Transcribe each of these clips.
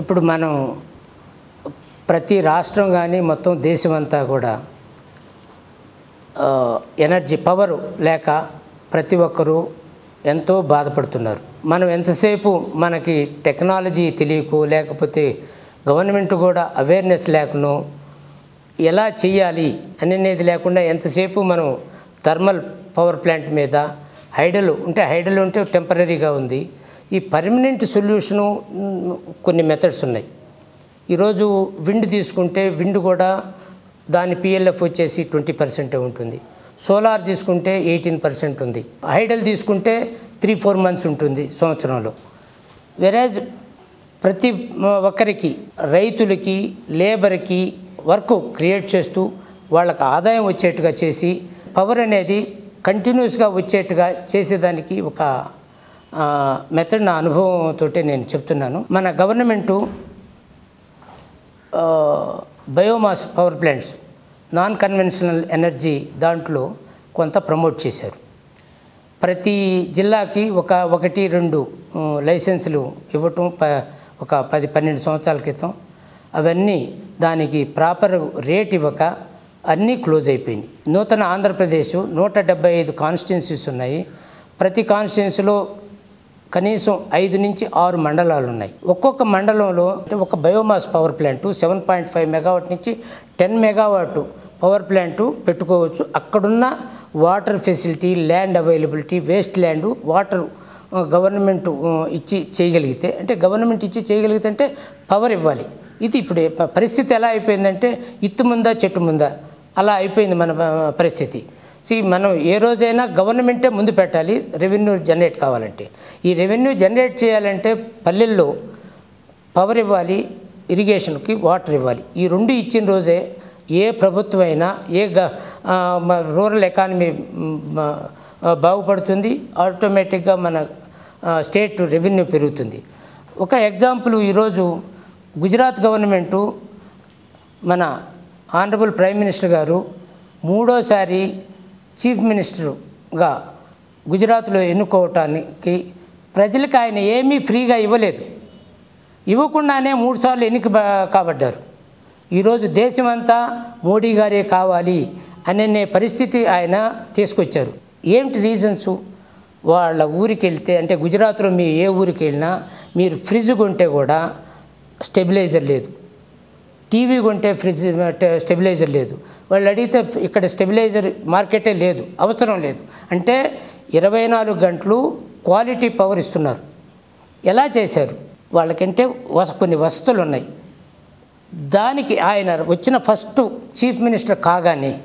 ఇప్పుడు మనం ప్రతి రాష్ట్రం కానీ మొత్తం దేశం అంతా కూడా ఎనర్జీ పవర్ లేక ప్రతి ఒక్కరూ ఎంతో బాధపడుతున్నారు. మనం ఎంతసేపు మనకి టెక్నాలజీ తెలియకు లేకపోతే గవర్నమెంట్ కూడా అవేర్నెస్ లేకనో ఎలా చేయాలి అనేది లేకుండా ఎంతసేపు మనం థర్మల్ పవర్ ప్లాంట్ మీద హైడల్ ఉంటే హైడల్ ఉంటే టెంపరీగా ఉంది. ఈ పర్మనెంట్ సొల్యూషను కొన్ని మెథడ్స్ ఉన్నాయి. ఈరోజు విండ్ తీసుకుంటే విండ్ కూడా దాని పిఎల్ఎఫ్ వచ్చేసి ట్వంటీ పర్సెంటే ఉంటుంది. సోలార్ తీసుకుంటే ఎయిటీన్ పర్సెంట్ ఉంది. హైడల్ తీసుకుంటే త్రీ ఫోర్ మంత్స్ ఉంటుంది సంవత్సరంలో. వెరాజ్ ప్రతి ఒక్కరికి రైతులకి లేబర్కి వర్క్ క్రియేట్ చేస్తూ వాళ్ళకి ఆదాయం వచ్చేట్టుగా చేసి పవర్ అనేది కంటిన్యూస్గా వచ్చేట్టుగా చేసేదానికి ఒక మెథడ్ నా అనుభవంతో నేను చెప్తున్నాను. మన government biomass power plants non conventional energy దాంట్లో కొంత ప్రమోట్ చేశారు. ప్రతి జిల్లాకి ఒక ఒకటి రెండు లైసెన్సులు ఇవ్వటం ప ఒక పది పన్నెండు సంవత్సరాల క్రితం. అవన్నీ దానికి ప్రాపర్ రేట్ ఇవ్వక అన్నీ క్లోజ్ అయిపోయినాయి. నూతన ఆంధ్రప్రదేశ్ నూట డెబ్బై ఐదు కాన్స్టిట్యున్సీస్ ఉన్నాయి. ప్రతి కాన్స్టిట్యున్సీలో కనీసం ఐదు నుంచి ఆరు మండలాలు ఉన్నాయి ఒక్కొక్క మండలంలో అంటే ఒక biomass power plant seven point five megawatt నుంచి టెన్ మెగావాట్ పవర్ ప్లాంట్ పెట్టుకోవచ్చు. అక్కడున్న water facility land availability waste land water government ఇచ్చి చేయగలిగితే అంటే గవర్నమెంట్ ఇచ్చి చేయగలిగితే అంటే పవర్ ఇవ్వాలి. ఇది ఇప్పుడు పరిస్థితి ఎలా అయిపోయిందంటే ఇత్తు ముందా చెట్టు ముందా? అలా అయిపోయింది మన పరిస్థితి. సి మనం ఏ రోజైనా గవర్నమెంటే ముందు పెట్టాలి రెవెన్యూ జనరేట్ కావాలంటే. ఈ రెవెన్యూ జనరేట్ చేయాలంటే పల్లెల్లో పవర్ ఇవ్వాలి ఇరిగేషన్కి వాటర్ ఇవ్వాలి. ఈ రెండు ఇచ్చిన రోజే ఏ ప్రభుత్వం ఏ గ రూరల్ ఎకానమీ బాగుపడుతుంది ఆటోమేటిక్గా మన స్టేట్ రెవెన్యూ పెరుగుతుంది. ఒక ఎగ్జాంపుల్ ఈరోజు గుజరాత్ గవర్నమెంటు మన ఆనరబుల్ ప్రైమ్ మినిస్టర్ గారు మూడోసారి చీఫ్ మినిస్టర్గా గుజరాత్లో ఎన్నుకోవటానికి ప్రజలకు ఆయన ఏమీ ఫ్రీగా ఇవ్వలేదు. ఇవ్వకుండానే మూడుసార్లు ఎన్నిక కాబడ్డారు. ఈరోజు దేశమంతా మోడీ గారే కావాలి అనే పరిస్థితి ఆయన తీసుకొచ్చారు. ఏమిటి రీజన్స్? వాళ్ళ ఊరికి వెళ్తే అంటే గుజరాత్లో మీ ఏ ఊరికి వెళ్ళినా మీరు ఫ్రిడ్జ్ కొంటే కూడా స్టెబిలైజర్ లేదు. టీవీ కొంటే ఫ్రిడ్జ్ స్టెబిలైజర్ లేదు. వాళ్ళు అడిగితే ఇక్కడ స్టెబిలైజర్ మార్కెటే లేదు అవసరం లేదు. అంటే ఇరవై నాలుగు గంటలు క్వాలిటీ పవర్ ఇస్తున్నారు. ఎలా చేశారు? వాళ్ళకంటే వస- కొన్ని వసతులు ఉన్నాయి దానికి ఆయన వచ్చిన ఫస్ట్ చీఫ్ మినిస్టర్ కాగానే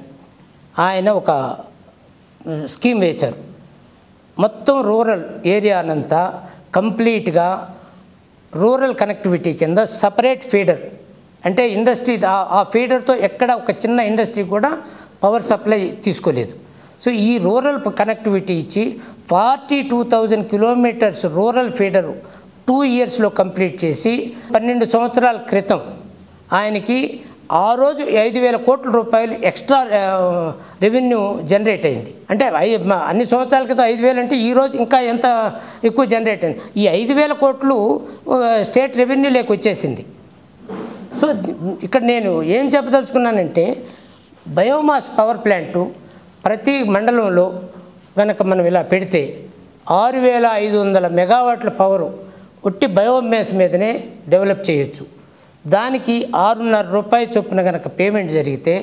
ఆయన ఒక స్కీమ్ వేశారు. మొత్తం రూరల్ ఏరియానంతా కంప్లీట్గా రూరల్ కనెక్టివిటీ కింద సపరేట్ ఫీడర్ అంటే ఇండస్ట్రీ ఆ- ఫీడర్తో ఎక్కడ ఒక చిన్న ఇండస్ట్రీ కూడా పవర్ సప్లై తీసుకోలేదు. సో ఈ రూరల్ కనెక్టివిటీ ఇచ్చి forty two thousand kilometres rural feeder two ఇయర్స్లో కంప్లీట్ చేసి పన్నెండు సంవత్సరాల క్రితం ఆయనకి ఆ రోజు ఐదు వేల కోట్ల రూపాయలు ఎక్స్ట్రా రెవెన్యూ జనరేట్ అయింది. అంటే అన్ని సంవత్సరాల క్రితం ఐదు వేలు అంటే ఈ రోజు ఇంకా ఎంత ఎక్కువ జనరేట్ అయింది. ఈ ఐదు వేల కోట్లు స్టేట్ స్టేట్ రెవెన్యూలోకి వచ్చేసింది. సో ఇక్కడ నేను ఏం చెప్పదలుచుకున్నానంటే బయోమాస్ పవర్ ప్లాంటు ప్రతి మండలంలో కనుక మనం ఇలా పెడితే ఆరు వేల ఐదు వందల మెగావాట్ల పవరు ఒట్టి బయోమాస్ మీదనే డెవలప్ చేయొచ్చు. దానికి ఆరున్నర రూపాయల చొప్పున కనుక పేమెంట్ జరిగితే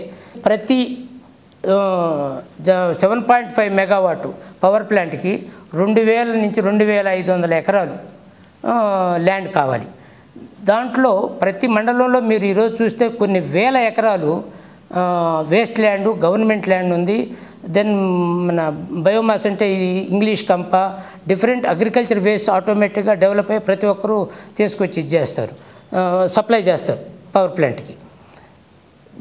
ప్రతి seven point five megawatt power ప్లాంట్కి రెండు వేల నుంచి రెండు వేల ఐదు వందల ఎకరాలు ల్యాండ్ కావాలి. దాంట్లో ప్రతి మండలంలో మీరు ఈరోజు చూస్తే కొన్ని వేల ఎకరాలు వేస్ట్ ల్యాండ్ గవర్నమెంట్ ల్యాండ్ ఉంది. దెన్ మన బయోమాస్ అంటే ఇది ఇంగ్లీష్ కంప డిఫరెంట్ అగ్రికల్చర్ వేస్ట్ ఆటోమేటిక్గా డెవలప్ అయ్యి ప్రతి ఒక్కరూ తీసుకొచ్చి ఇది చేస్తారు. సప్లై చేస్తారు పవర్ ప్లాంట్కి.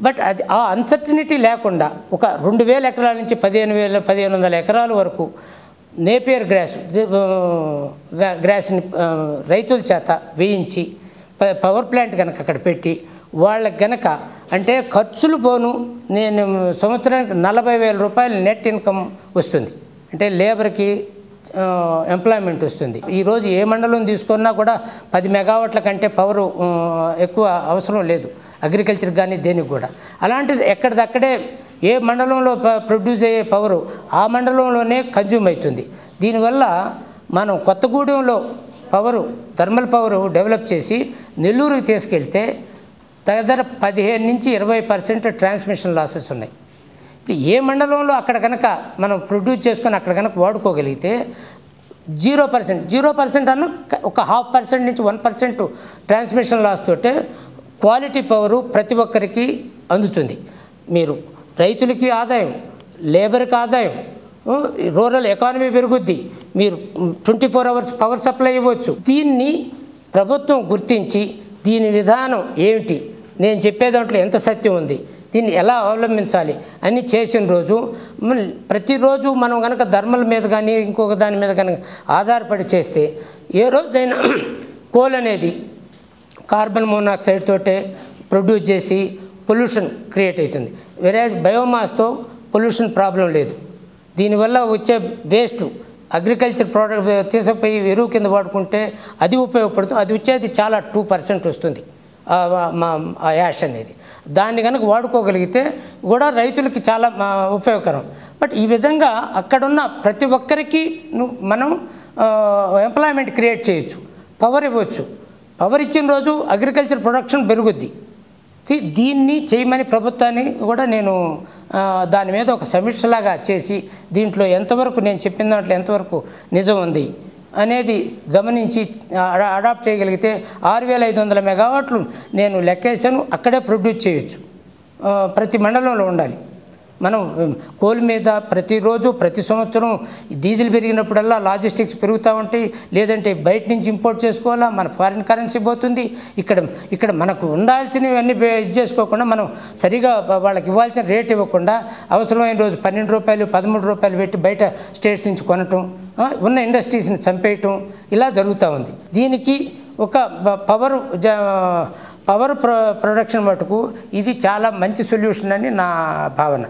బట్ అది ఆ అన్సర్టనిటీ లేకుండా ఒక రెండు వేల ఎకరాల నుంచి పదిహేను వేల పదిహేను వందల ఎకరాల వరకు నేపియర్ గ్రాస్ గ్రాస్ని రైతుల చేత వేయించి పవర్ ప్లాంట్ కనుక అక్కడ పెట్టి వాళ్ళకి గనక అంటే ఖర్చులు పోను నేను సంవత్సరానికి నలభై వేల రూపాయలు నెట్ ఇన్కమ్ వస్తుంది. అంటే లేబర్కి ఎంప్లాయ్మెంట్ వస్తుంది. ఈరోజు ఏ మండలం తీసుకున్నా కూడా పది మెగావాట్ల కంటే పవర్ ఎక్కువ అవసరం లేదు. అగ్రికల్చర్ కానీ దేనికి కూడా. అలాంటిది ఎక్కడిదక్కడే ఏ మండలంలో ప్రొడ్యూస్ అయ్యే పవరు ఆ మండలంలోనే కన్జ్యూమ్ అవుతుంది. దీనివల్ల మనం కొత్తగూడెంలో పవరు థర్మల్ పవరు డెవలప్ చేసి నెల్లూరుకి తీసుకెళ్తే దగ్గర పదిహేను నుంచి ఇరవై పర్సెంట్ ట్రాన్స్మిషన్ లాసెస్ ఉన్నాయి. ఇప్పుడు ఏ మండలంలో అక్కడ కనుక మనం ప్రొడ్యూస్ చేసుకొని అక్కడ కనుక వాడుకోగలిగితే జీరో పర్సెంట్ జీరో పర్సెంట్ అన్న ఒక హాఫ్ పర్సెంట్ నుంచి వన్ పర్సెంట్ ట్రాన్స్మిషన్ లాస్ తోటే క్వాలిటీ పవరు ప్రతి ఒక్కరికి అందుతుంది. మీరు రైతులకి ఆదాయం లేబర్కి ఆదాయం రూరల్ ఎకానమీ పెరుగుద్ది. మీరు twenty four hours power supply ఇవ్వచ్చు. దీన్ని ప్రభుత్వం గుర్తించి దీని విధానం ఏమిటి? నేను చెప్పే దాంట్లో ఎంత సత్యం ఉంది? దీన్ని ఎలా అవలంబించాలి? అని చేసిన రోజు ప్రతిరోజు మనం కనుక ధర్మల మీద కానీ ఇంకొక దాని మీద కనుక ఆధారపడి చేస్తే ఏ రోజైనా కోల్ అనేది కార్బన్ మోనాక్సైడ్ తోటే ప్రొడ్యూస్ చేసి పొల్యూషన్ క్రియేట్ అవుతుంది. వేరే బయోమాస్తో పొల్యూషన్ ప్రాబ్లం లేదు. దీనివల్ల వచ్చే వేస్ట్ అగ్రికల్చర్ ప్రోడక్ట్ తీసుకుపోయి ఎరువు కింద వాడుకుంటే అది ఉపయోగపడుతుంది. అది వచ్చేది చాలా టూ పర్సెంట్ వస్తుంది. ఆ మా ఆ యాష్ అనేది. దాన్ని కనుక వాడుకోగలిగితే కూడా రైతులకి చాలా ఉపయోగకరం. బట్ ఈ విధంగా అక్కడున్న ప్రతి ఒక్కరికి మనం ఎంప్లాయ్మెంట్ క్రియేట్ చేయొచ్చు. పవర్ ఇవ్వచ్చు. పవర్ ఇచ్చిన రోజు అగ్రికల్చర్ ప్రొడక్షన్ పెరుగుద్ది. దీన్ని చేయమని ప్రభుత్వాన్ని కూడా నేను దాని మీద ఒక సమీక్షలాగా చేసి దీంట్లో ఎంతవరకు నేను చెప్పిన దాంట్లో ఎంతవరకు నిజం ఉంది అనేది గమనించి అడా- అడాప్ట్ చేయగలిగితే ఆరు వేల ఐదు వందల మెగావాట్లు నేను లెక్కేసాను అక్కడే ప్రొడ్యూస్ చేయొచ్చు. ప్రతి మండలంలో ఉండాలి. మనం కోల్ మీద ప్రతిరోజు ప్రతి సంవత్సరం డీజిల్ పెరిగినప్పుడల్లా లాజిస్టిక్స్ పెరుగుతూ ఉంటాయి. లేదంటే బయట నుంచి ఇంపోర్ట్ చేసుకోవాలా? మన ఫారిన్ కరెన్సీ పోతుంది. ఇక్కడ ఇక్కడ మనకు ఉండాల్సినవి అన్నీ ఇది చేసుకోకుండా మనం సరిగా వాళ్ళకి ఇవ్వాల్సిన రేట్ ఇవ్వకుండా అవసరమైన రోజు పన్నెండు రూపాయలు పదమూడు రూపాయలు పెట్టి బయట స్టేట్స్ నుంచి కొనటం ఉన్న ఇండస్ట్రీస్ని చంపేయటం ఇలా జరుగుతూ ఉంది. దీనికి ఒక పవర్ జ పవర్ ప్రొ ప్రొడక్షన్ మటుకు ఇది చాలా మంచి సొల్యూషన్ అని నా భావన.